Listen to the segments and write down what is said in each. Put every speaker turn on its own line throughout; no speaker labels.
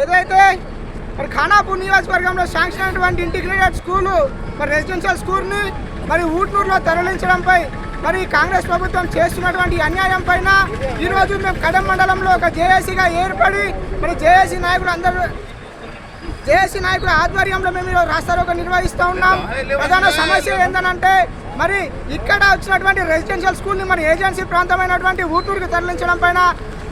ఏదైతే మరి ఖానాపూర్ నియోజకవర్గంలో శాంక్షన్ అయినటువంటి ఇంటిగ్రేటెడ్ స్కూలు మరి రెసిడెన్షియల్ స్కూల్ని మరి ఊట్నూరులో తరలించడంపై మరి కాంగ్రెస్ ప్రభుత్వం చేస్తున్నటువంటి అన్యాయం పైన ఈరోజు మేము కడెం మండలంలో ఒక జేఏసీగా ఏర్పడి మరి జేఏసీ నాయకులు అందరూ జేఏసీ నాయకుల ఆధ్వర్యంలో మేము ఈరోజు రాస్తారోక నిర్వహిస్తూ ఉన్నాం. ప్రధాన సమస్య ఏంటంటే మరి ఇక్కడ వచ్చినటువంటి రెసిడెన్షియల్ స్కూల్ని మరి ఏజెన్సీ ప్రాంతమైనటువంటి ఊటూరుకి తరలించడం పైన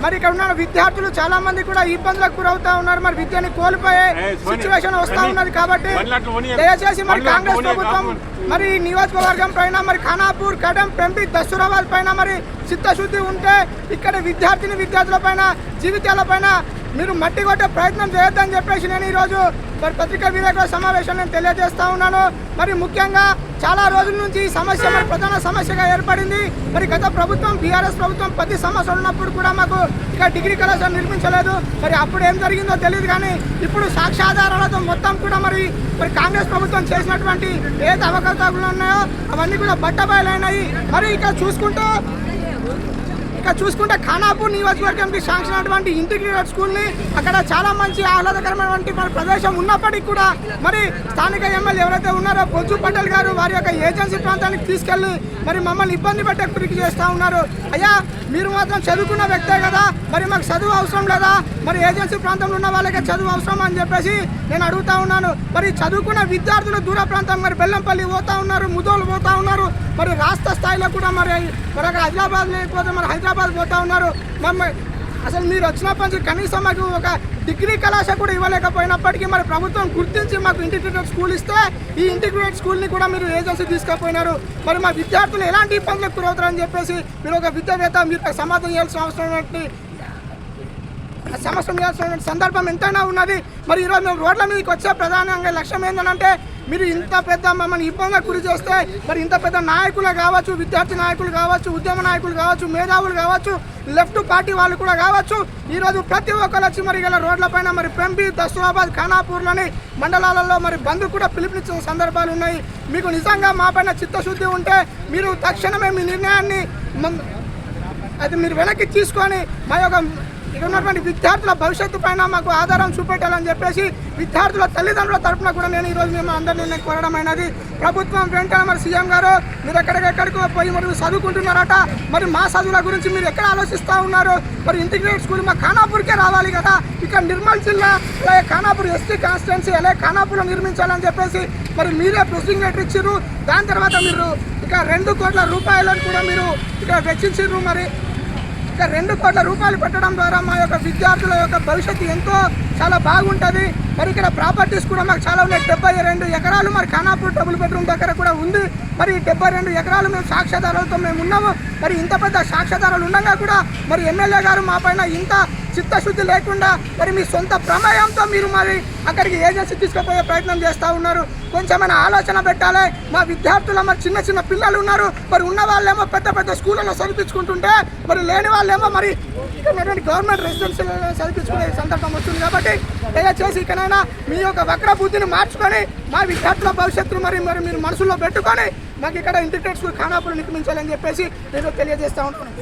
మరి ఇక్కడ ఉన్న విద్యార్థులు చాలా మంది కూడా ఇబ్బందులకు గురవుతా ఉన్నారు. మరి విద్యని కోల్పోయే సిచ్యువేషన్ వస్తూ ఉన్నది కాబట్టి దయచేసి మరి కాంగ్రెస్ ప్రభుత్వం మరి ఈ నియోజకవర్గం పైన మరి ఖానాపూర్ కడెం పెంపి దసూరాబాద్ పైన మరి చిత్తశుద్ధి ఉంటే ఇక్కడ విద్యార్థిని విద్యార్థుల పైన జీవితాల పైన మీరు మట్టి కొట్టే ప్రయత్నం చేయొద్దని చెప్పేసి నేను ఈరోజు మరి పత్రికా విలేకరుల సమావేశం నేను తెలియజేస్తా ఉన్నాను. మరి ముఖ్యంగా చాలా రోజుల నుంచి ఈ సమస్య మరి ప్రధాన సమస్యగా ఏర్పడింది. మరి గత ప్రభుత్వం బీఆర్ఎస్ ప్రభుత్వం పది సంవత్సరాలు ఉన్నప్పుడు కూడా మాకు ఇక డిగ్రీ కళాశాల నిర్మించలేదు. మరి అప్పుడు ఏం జరిగిందో తెలియదు కానీ ఇప్పుడు సాక్ష్యాధారాలతో మొత్తం కూడా మరి మరి కాంగ్రెస్ ప్రభుత్వం చేసినటువంటి ఏదైతే అవకతవకలు ఉన్నాయో అవన్నీ కూడా బట్టబయలైనాయి. మరి ఇక చూసుకుంటూ ఇక చూసుకుంటే ఖానాపూర్ నియోజకవర్గంకి శాంక్షన్ అయినటువంటి ఇంటిగ్రేటెడ్ స్కూల్ని అక్కడ చాలా మంచి ఆహ్లాదకరమైనటువంటి మన ప్రదేశం ఉన్నప్పటికీ కూడా మరి స్థానిక ఎమ్మెల్యే ఎవరైతే ఉన్నారో బొజ్జు పటేల్ గారు వారి యొక్క ఏజెన్సీ ప్రాంతానికి తీసుకెళ్ళి మరి మమ్మల్ని ఇబ్బంది పెట్టే కురికి చేస్తూ ఉన్నారు. అయ్యా మీరు మాత్రం చదువుకున్న వ్యక్తే కదా మరి మాకు చదువు అవసరం లేదా? మరి ఏజెన్సీ ప్రాంతంలో ఉన్న వాళ్ళకే చదువు అవసరం అని చెప్పేసి నేను అడుగుతా ఉన్నాను. మరి చదువుకున్న విద్యార్థులు దూర ప్రాంతం మరి బెల్లంపల్లి పోతా ఉన్నారు ముదోలు పోతా ఉన్నారు. మరి రాష్ట్ర స్థాయిలో కూడా మరి మరి అక్కడ హైదరాబాద్ లేకపోతే మరి హైదరాబాద్ పోతా ఉన్నారు. మమ్మల్ని అసలు మీరు వచ్చినప్పటి నుంచి కనీసం మాకు ఒక డిగ్రీ కళాశ కూడా ఇవ్వలేకపోయినప్పటికీ మరి ప్రభుత్వం గుర్తించి మాకు ఇంటిగ్రేటెడ్ స్కూల్ ఇస్తే ఈ ఇంటిగ్రేటెడ్ స్కూల్ని కూడా మీరు ఏజెన్సీ తీసుకుపోయినారు. మరి మా విద్యార్థులు ఎలాంటి ఇబ్బందులకు గురవుతారని చెప్పేసి మీరు ఒక విద్యావేత్త మీరు సమాధానం చేయాల్సిన అవసరం సమస్య చేయాల్సిన సందర్భం ఎంతైనా ఉన్నది. మరి ఈరోజు మేము రోడ్ల మీదకి వచ్చే ప్రధానంగా లక్ష్యం ఏంటంటే మీరు ఇంత పెద్ద మమ్మల్ని ఇబ్బందికి గురి చేస్తే మరి ఇంత పెద్ద నాయకులు కావచ్చు విద్యార్థి నాయకులు కావచ్చు ఉద్యమ నాయకులు కావచ్చు మేధావులు కావచ్చు లెఫ్ట్ పార్టీ వాళ్ళు కూడా కావచ్చు. ఈరోజు ప్రతి ఒక్కరు వచ్చి మరి ఇలా మరి పెంపి దసరాబాద్ ఖానాపూర్లోని మండలాలలో మరి బంధు కూడా పిలుపునిచ్చిన సందర్భాలు ఉన్నాయి. మీకు నిజంగా మా పైన చిత్తశుద్ధి ఉంటే మీరు తక్షణమే మీ నిర్ణయాన్ని అది మీరు వెనక్కి తీసుకొని మా యొక్క ఇక్కడ ఉన్నటువంటి విద్యార్థుల భవిష్యత్తు పైన మాకు ఆధారం చూపెట్టాలని చెప్పేసి విద్యార్థుల తల్లిదండ్రుల తరపున కూడా నేను ఈరోజు మేము అందరినీ నేను కోరడం అయినది. ప్రభుత్వం వెంటనే మరి సీఎం గారు మీరు ఎక్కడికెక్కడికి పోయి మరి చదువుకుంటున్నారట. మరి మా చదువుల గురించి మీరు ఎక్కడ ఆలోచిస్తూ ఉన్నారు? మరి ఇంటిగ్రేట్ స్కూల్ మా ఖానాపూర్కే రావాలి కదా. ఇక్కడ నిర్మల్ జిల్లా అలాగే ఖానాపూర్ ఎస్టీ కాన్స్టిట్యున్సీ అలాగే ఖానాపూర్లో నిర్మించాలని చెప్పేసి మరి మీరే ప్రెసింగ్ లెటర్ ఇచ్చారు దాని తర్వాత మీరు ఇక రెండు కోట్ల రూపాయలను కూడా మీరు ఇక్కడ వెచ్చించారు మరి. ఇక రెండు కోట్ల రూపాయలు పెట్టడం ద్వారా మా యొక్క విద్యార్థుల యొక్క భవిష్యత్తు ఎంతో చాలా బాగుంటుంది. మరి ఇక్కడ ప్రాపర్టీస్ కూడా మాకు చాలా ఉన్నాయి. డెబ్బై రెండు ఎకరాలు మరి ఖానాపూర్ డబుల్ బెడ్రూమ్ దగ్గర కూడా ఉంది. మరి డెబ్బై రెండు ఎకరాలు మేము సాక్ష్యాధారాలతో మేము ఉన్నాము. మరి ఇంత పెద్ద సాక్ష్యాధారాలు ఉండగా కూడా మరి ఎమ్మెల్యే గారు మా పైన ఇంత చిత్తశుద్ధి లేకుండా మరి మీ సొంత ప్రమేయంతో మీరు మరి అక్కడికి ఏజెన్సీ తీసుకుపోయే ప్రయత్నం చేస్తూ ఉన్నారు. కొంచెమైనా ఆలోచన పెట్టాలి. మా విద్యార్థులు మరి చిన్న చిన్న పిల్లలు ఉన్నారు. మరి ఉన్న వాళ్ళేమో పెద్ద పెద్ద స్కూళ్ళలో చదివించుకుంటుంటే మరి లేని వాళ్ళేమో మరి ఇక్కడ ఉన్నటువంటి గవర్నమెంట్ రెసిడెన్షియల్ చదివించుకునే సందర్భం వస్తుంది కాబట్టి దయచేసి ఇకనైనా మీ యొక్క వక్ర బుద్ధిని మార్చుకొని మా విద్యార్థుల భవిష్యత్తును మరి మరి మీరు మనసులో పెట్టుకొని మాకు ఇక్కడ ఇంటిగ్రేట్ స్కూల్ ఖానాపురం నిర్మించాలని చెప్పేసి నేను తెలియజేస్తా ఉన్నాను.